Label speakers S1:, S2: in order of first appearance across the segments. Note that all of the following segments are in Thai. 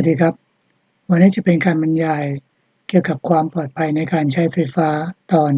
S1: วัสดีครับ วันนี้จะเป็นการบรรยายเกี่ยวกับความปลอดภัยในการใช้ไฟฟ้าตอน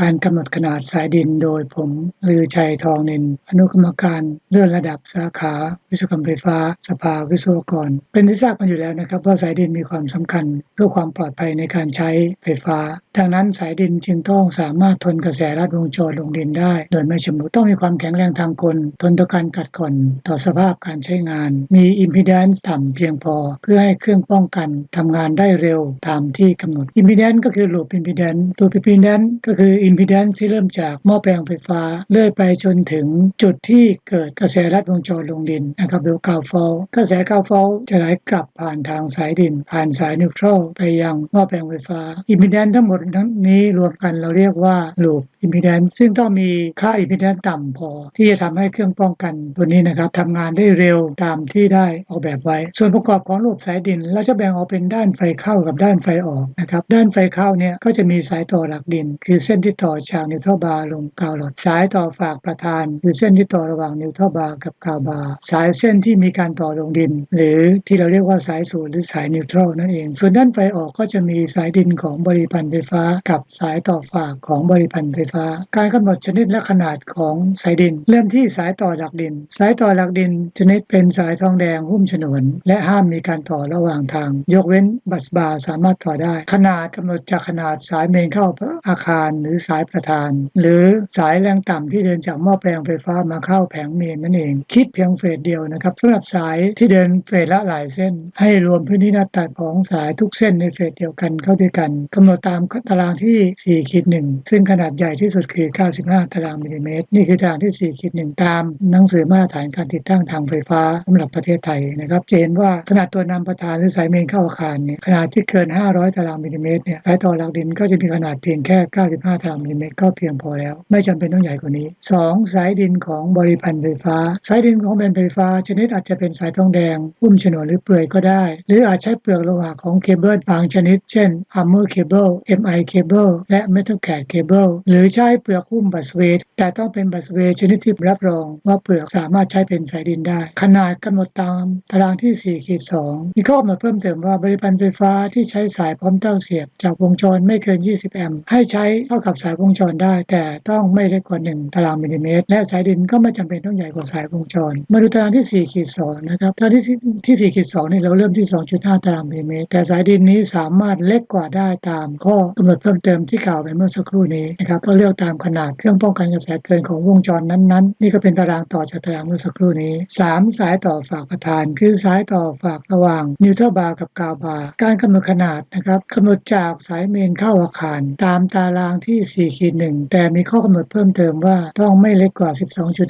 S1: การกำหนดขนาดสายดินโดยผมลือชัยทองนิน อนุกรรมการเลื่อนระดับสาขา วิศวกรรมไฟฟ้า สภาวิศวกร เป็นที่ทราบกันอยู่แล้วนะครับว่าสายดินมีความสำคัญเพื่อความปลอดภัยในการใช้ไฟฟ้า ดังนั้นสายดินจึงต้องสามารถทนกระแสลัดวงจรลงดินได้ โดยไม่ชำรุดต้องมีความแข็งแรงทางกล ทนต่อการกัดกร่อนต่อสภาพการใช้งาน มีอิมพีแดนซ์ต่ำเพียงพอ เพื่อให้เครื่องป้องกันทำงานได้เร็วตามที่กำหนดอิมพีแดนซ์ก็คือลูปอิมพีแดนซ์ลูปอิมพีแดนซ์ก็คืออิมพีแดนซ์ที่เริ่มจากหม้อแปลงไฟฟ้า เลื่อยไปจนถึงจุดที่เกิดกระแสลัดวงจรลงดินนะครับหรือกาวฟอลกระแสกาวฟอลจะไหลกลับผ่านทางสายดิน ผ่านสายนิวทรัลไปยังหม้อแปลงไฟฟ้าอิมพีแดนซ์ทั้งหมดทั้งนี้รวมกันเราเรียกว่าลูปอิมพีแดนซ์ซึ่งต้องมีค่าอิมพีแดนซ์ต่ำพอ ที่จะทำให้เครื่องป้องกันตัวนี้นะครับทำงานได้เร็วตามที่ได้ออกแบบไว้ ส่วนประกอบของระบบสายดิน เราจะแบ่งออกเป็นด้านไฟเข้ากับด้านไฟออกนะครับด้านไฟเข้าเนี่ยก็จะมีสายต่อหลักดิน คือเส้นที่ต่อจากนิวทรัลบาร์ลงกาวหลอดสายต่อฝากประธาน คือเส้นที่ต่อระหว่างนิวทรัลบาร์กับกาวบาร์สายเส้นที่มีการต่อลงดิน หรือที่เราเรียกว่าสายสูนย์หรือสายนิวทรัลนั่นเอง ส่วนด้านไฟออกก็จะมีสายดินของบริพันธ์ไฟฟ้า กับสายต่อฝากของบริพันธ์ไฟฟ้า การกำหนดชนิดและขนาดของสายดิน เริ่มที่สายต่อหลักดิน สายต่อหลักดินชนิดเป็นสายทองแดงหุ้มฉนวน และห้ามมีการต่อระหว่างทาง ยกเว้นบัสบาร์สามารถต่อได้ ขนาดกำหนดจากขนาดสายเมนเข้าอาคารหรือสายประธาน หรือสายแรงต่ำที่เดินจากหม้อแปลงไฟฟ้ามาเข้าแผงเมนนั่นเอง คิดเพียงเฟสเดียวนะครับสำหรับสายที่เดินเฟสละหลายเส้น ให้รวมพื้นที่หน้าตัดของสายทุกเส้นในเฟสเดียวกันเข้าด้วยกันกำหนดตามตารางที่4ขีด1ซึ่งขนาดใหญ่ที่สุดคือ 95 ตารางมิลลิเมตร นี่คือตารางที่4ขีด1ตามหนังสือมาตรฐานการติดตั้งทางไฟฟ้าสำหรับประเทศไทยนะครับจะเห็นว่าขนาดตัวนำประธานหรือสายเมนเข้าอาคารเนี่ยขนาดที่เกิน 500 ตารางมิลลิเมตรเนี่ยสายต่อหลักดินก็จะมีขนาดเพียงแค่ 95 ตารางมิลลิเมตรก็เพียงพอแล้ว ไม่จำเป็นต้องใหญ่กว่านี้ 2. สายดินของบริพันธ์ไฟฟ้า สายดินของแบรนไฟฟ้า ชนิดอาจจะเป็นสายทองแดงหุ้มฉนวนหรือเปลือยก็ได้ หรืออาจใช้เปลือกโลหะของเคเบิลบางชนิด เช่น Armor Cable MI Cable และ Metal Cat Cable หรือใช้เปลือกหุ้มบัสเวทแต่ต้องเป็นบัสเวทชนิดที่รับรองว่าเปลือกสามารถใช้เป็นสายดินได้ ขนาดกำหนดตามตารางที่4ขีด2มีข้อกำหนดเพิ่มเติมว่าบริพันธ์ไฟฟ้าที่ใช้สายพร้อมเต้าเสียบ จากวงจรไม่เกิน 20 แอมป์ให้ใช้เท่ากับสายวงจรได้ แต่ต้องไม่เล็กกว่า 1 ตารางมิลลิเมตร และสายดินก็ไม่จำเป็นต้องใหญ่กว่าสายวงจร มาดูตารางที่4ขีด2นะครับตารางที่ที่4ขีด2นี่เราเริ่มที่ 2.5 ตารางมิลลิเมตร แต่สายดินนี้สามารถเล็กกว่าได้ตามข้อกำหนดเพิ่มเติมที่กล่าวไปเมื่อสักครู่นี้นะครับก็เลือกตามขนาดเครื่องป้องกันกระแสเกินของวงจรนั้นๆ นี่ก็เป็นตารางต่อจากตารางเมื่อสักครู่นี้ 3 สายต่อฝากประธาน คือสายต่อฝากระหว่างนิวเทรัลบาร์กับกาวบาร์การกำหนดขนาดนะครับกำหนดจากสายเมนเข้าอาคาร ตามตารางที่4ขีด1แต่มีข้อกำหนดเพิ่มเติมว่าต้องไม่เล็กกว่า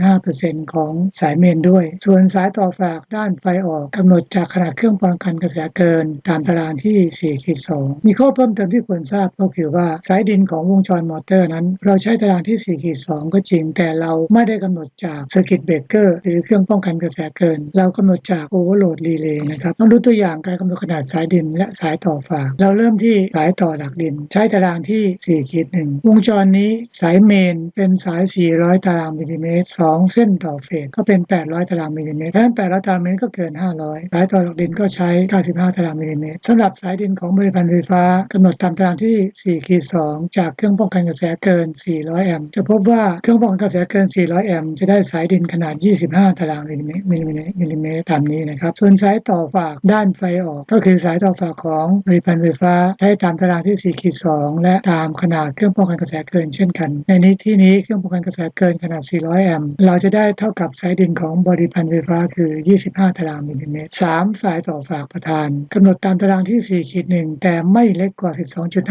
S1: 12.5%ของสายเมนด้วย ส่วนสายต่อฝากด้านไฟออกกำหนดจากขนาดเครื่องป้องกันกระแสเกิน ตามตารางที่4ขีด2มีข้อเพิ่มเติมที่ควรทราบก็คือว่าสายดินของวงจรมอเตอร์นั้น เราใช้ตารางที่4ขีด2ก็จริง แต่เราไม่ได้กำหนดจากสกิตเบรกเกอร์หรือเครื่องป้องกันกระแสเกิน เรากำหนดจากโอเวอร์โหลดรีเลย์นะครับต้องดูตัวอย่างการกำหนดขนาดสายดินและสายต่อฝาก เราเริ่มที่สายต่อหลักดิน ใช้ตารางที่4ขีด1วงจรนี้สายเมนเป็นสาย 400 ตารางมิลลิเมตร 2 เส้นต่อเฟสก็เป็น 800 ตารางมิลลิเมตรดังนั้น800 ตารางมิลลิเมตรก็เกิน 500 สายต่อหลักดินก็ใช้ 95 ตารางมิลลิเมตรสำหรับสายดินของบริพันธ์ไฟฟ้ากำหนดตามตารางที่4ขีด2จากเครื่องป้องกันกระแสเกิน 400 แอมป์จะพบว่าเครื่องป้องกันกระแสเกิน 400 แอมป์จะได้สายดินขนาด 25 ตารางมิลลิเมตรมิลลิเมตรมิลลิเมตรตามนี้นะครับ ส่วนสายต่อฝากด้านไฟออก ก็คือสายต่อฝากของบริพันธ์ไฟฟ้าใช้ตามตารางที่4ขีด2และตามขนาดเครื่องป้องกันกระแสเกินเช่นกัน ในนี้ที่นี้เครื่องป้องกันกระแสเกินขนาด 400 แอมป์เราจะได้เท่ากับสายดินของบริพันธ์ไฟฟ้าคือ 25 ตารางมิลลิเมตร 3 สายต่อฝากประธานกำหนดตามตารางที่ 4 ขีด1แต่ไม่เล็กกว่า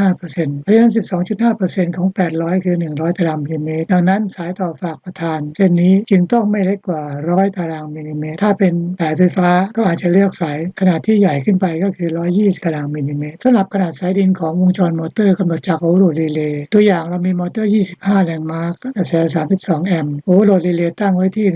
S1: 12.5%เพราะฉะนั้น 12.5%ของ 800 คือ 100 ตารางมิลลิเมตร ดังนั้นสายต่อฝากประธาน เส้นนี้จึงต้องไม่เล็กกว่า 100 ตารางมิลลิเมตร ถ้าเป็นสายไฟฟ้าก็อาจจะเลือกสายขนาดที่ใหญ่ขึ้นไปก็คือ 120 ตารางมิลลิเมตรสำหรับขนาดสายดินของวงจรมอเตอร์กำหนดจากโอเวอร์โหลดรีเลย์ตัวอย่างอย่างเรามีมอเตอร์ 25 แรงม้ากระแส 32 แอมป์โอเวอร์โหลดรีเลย์ตั้งไว้ที่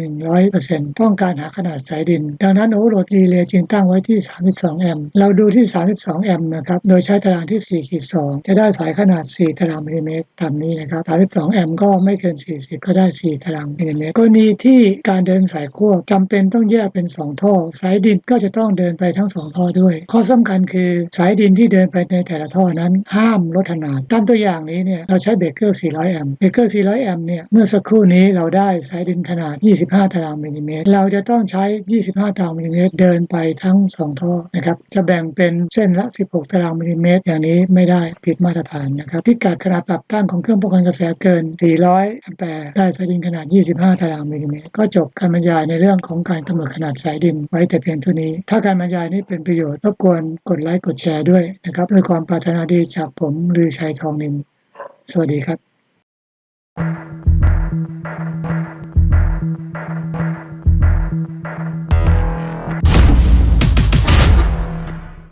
S1: 100%ต้องการหาขนาดสายดิน ดังนั้นโอเวอร์โหลดรีเลย์จึงตั้งไว้ที่ 32 แอมป์เราดูที่ 32 แอมป์นะครับ โดยใช้ตารางที่ 4 ขีด 2 จะได้สายขนาด 4 ตารางมิลลิเมตรตามนี้นะครับ 32 แอมป์ก็ไม่เกิน 40 ก็ได้ 4 ตารางมิลลิเมตรกรณีที่การเดินสายควบจำเป็นต้องแยกเป็น 2 ท่อ สายดินก็จะต้องเดินไปทั้ง 2 ท่อด้วย ข้อสำคัญคือสายดินที่เดินไปในแต่ละท่อนั้นห้ามลดขนาดตามตัวอย่างนี้เนี่ยเราใช้้เบรกเกอร์ 400 แอมป์ เบรกเกอร์ 400 แอมป์เนี่ย เมื่อสักครู่นี้เราได้สายดินขนาด 25 ตารางมิลลิเมตร เราจะต้องใช้ 25 ตารางมิลลิเมตร เดินไปทั้ง 2 ท่อนะครับ จะแบ่งเป็นเส้นละ 16 ตารางมิลลิเมตร อย่างนี้ไม่ได้ผิดมาตรฐานนะครับพิกัดขนาดปรับตั้งของเครื่องป้องกันกระแสเกิน 400 แอมแปร์ ได้สายดินขนาด 25 ตารางมิลลิเมตร ก็จบการบรรยายในเรื่องของการกำหนดขนาดสายดินไว้แต่เพียงเท่านี้ ถ้าการบรรยายนี้เป็นประโยชน์รบกวนกดไลค์กดแชร์ด้วยนะครับด้วยความปรารถนาดีจากผมลือชัยทองนิน สวัสดีครับ